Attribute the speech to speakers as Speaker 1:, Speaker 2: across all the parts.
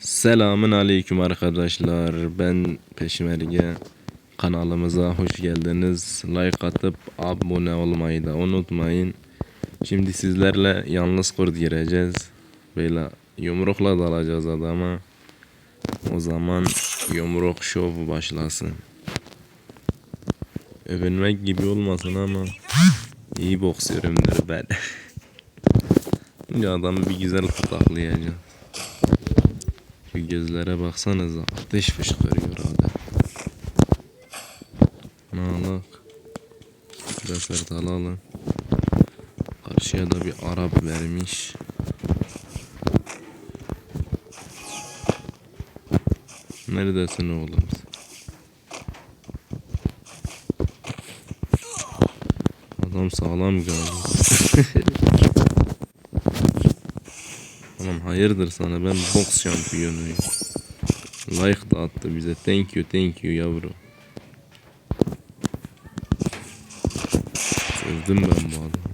Speaker 1: Selamün aleyküm arkadaşlar. Ben Peşmerge. Kanalımıza hoş geldiniz. Like atıp abone olmayı da unutmayın. Şimdi sizlerle yalnız kurt gireceğiz. Böyle yumrukla dalacağız adama. O zaman yumruk şov başlasın. Övünmek gibi olmasın ama iyi boksörümdür ben. Şimdi adamı bir güzel kutaklayacağım. Şu gözlere baksanıza ateş fışkırıyor adam. Nalak. Biraz alalım. Karşıya da bir Arap vermiş. Neredesin oğlum? Adam sağlam galiba. Oğlum hayırdır sana ben boks şampiyonuyum. Like da attı bize. Thank you thank you yavru. Sevdim ben bu adamı.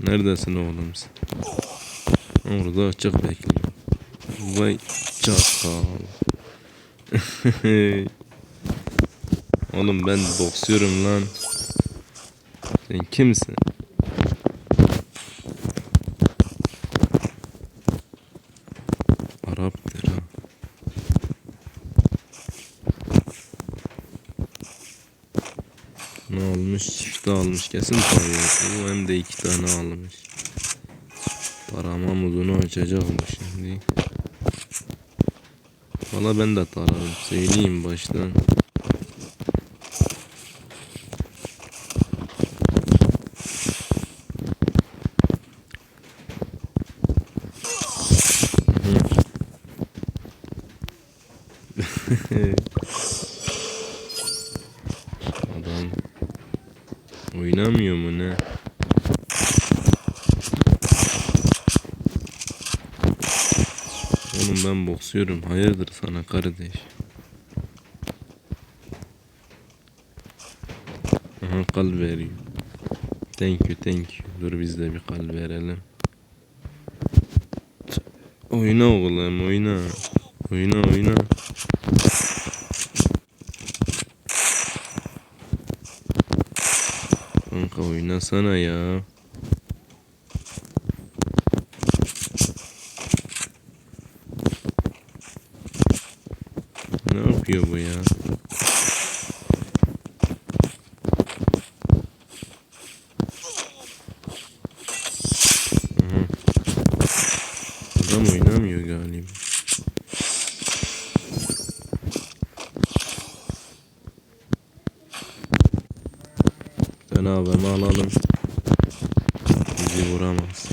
Speaker 1: Neredesin oğlum sen? Orada açık bekliyor. Vay çakal. Oğlum ben boksüyorum lan. Sen kimsin? Arap'tır ha. Ne almış? Çifte almış. Kesin parayı. Hem de iki tane almış. Parama muzunu açacak mı şimdi? Valla ben de tararım. Söyleyeyim baştan. Adam oynamıyor mu ne? Oğlum ben boksüyorum. Hayırdır sana kardeş? Aha kalp veriyor. Thank you thank you. Dur biz de bir kalp verelim. Oyna oğlum oyna. Oyna oyna. Oynasana ya. Ne yapıyor bu ya? Aha. Adam oynamıyor galiba. Sen abimi alalım. Bizi vuramaz.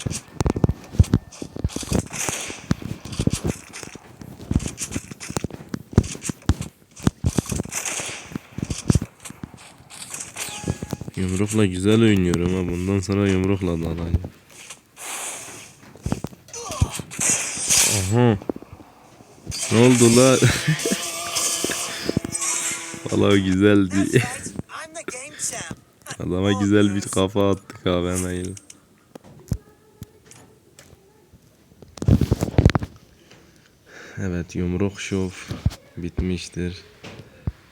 Speaker 1: Yumrukla güzel oynuyorum ha. Bundan sonra yumrukla dalayım. Aha. Ne oldu la? Valla güzeldi. Adama güzel bir kafa attık abi hemen. Evet yumruk şov bitmiştir.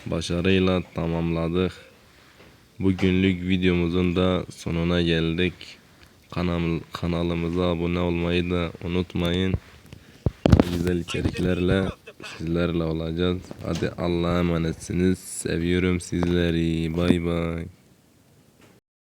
Speaker 1: Başarıyla tamamladık. Bugünlük videomuzun da sonuna geldik. Kanal, kanalımıza abone olmayı da unutmayın. Güzel içeriklerle sizlerle olacağız. Hadi Allah'a emanetsiniz. Seviyorum sizleri. Bay bay.